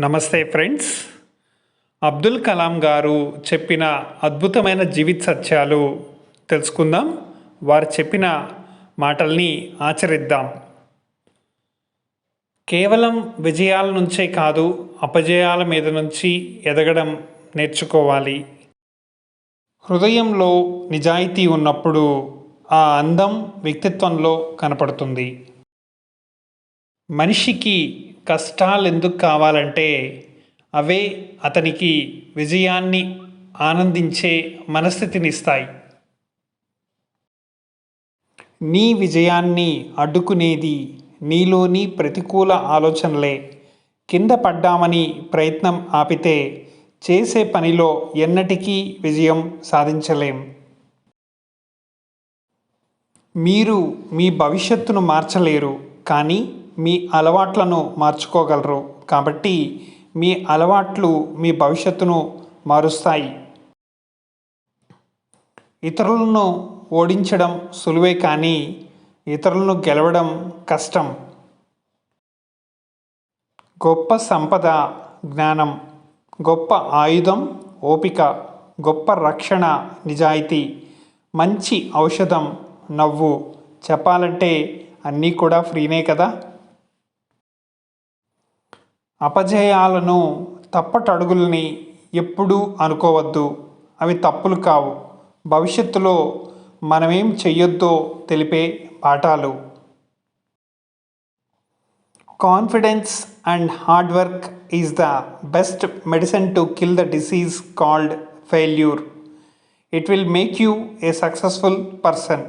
నమస్తే ఫ్రెండ్స్. అబ్దుల్ కలాం గారు చెప్పిన అద్భుతమైన జీవిత సత్యాలు తెలుసుకుందాం. వారు చెప్పిన మాటల్ని ఆచరిద్దాం. కేవలం విజయాల నుంచే కాదు అపజయాల మీద నుంచి ఎదగడం నేర్చుకోవాలి. హృదయంలో నిజాయితీ ఉన్నప్పుడు ఆ అందం వ్యక్తిత్వంలో కనపడుతుంది. మనిషికి కష్టాలు ఎందుకు కావాలంటే అవే అతనికి విజయాన్ని ఆనందించే మనస్థితినిస్తాయి. నీ విజయాన్ని అడ్డుకునేది నీలోని ప్రతికూల ఆలోచనలే. కింద పడ్డామని ప్రయత్నం ఆపితే చేసే పనిలో ఎన్నటికీ విజయం సాధించలేం. మీరు మీ భవిష్యత్తును మార్చలేరు కానీ మీ అలవాట్లను మార్చుకోగలరు. కాబట్టి మీ అలవాట్లు మీ భవిష్యత్తును మారుస్తాయి. ఇతరులను ఓడించడం సులువే కానీ ఇతరులను గెలవడం కష్టం. గొప్ప సంపద జ్ఞానం గొప్ప ఆయుధం ఓపిక గొప్ప రక్షణ నిజాయితీ మంచి ఔషధం నవ్వు చెప్పాలంటే అన్నీ కూడా ఫ్రీనే కదా? అపజయాలను తప్పటడుగుల్ని ఎప్పుడూ అనుకోవద్దు. అవి తప్పులు కావు. భవిష్యత్తులో మనమేం చెయ్యొద్దో తెలిపే పాఠాలు. Confidence and hard work is the best medicine to kill the disease called failure. It will make you a successful person.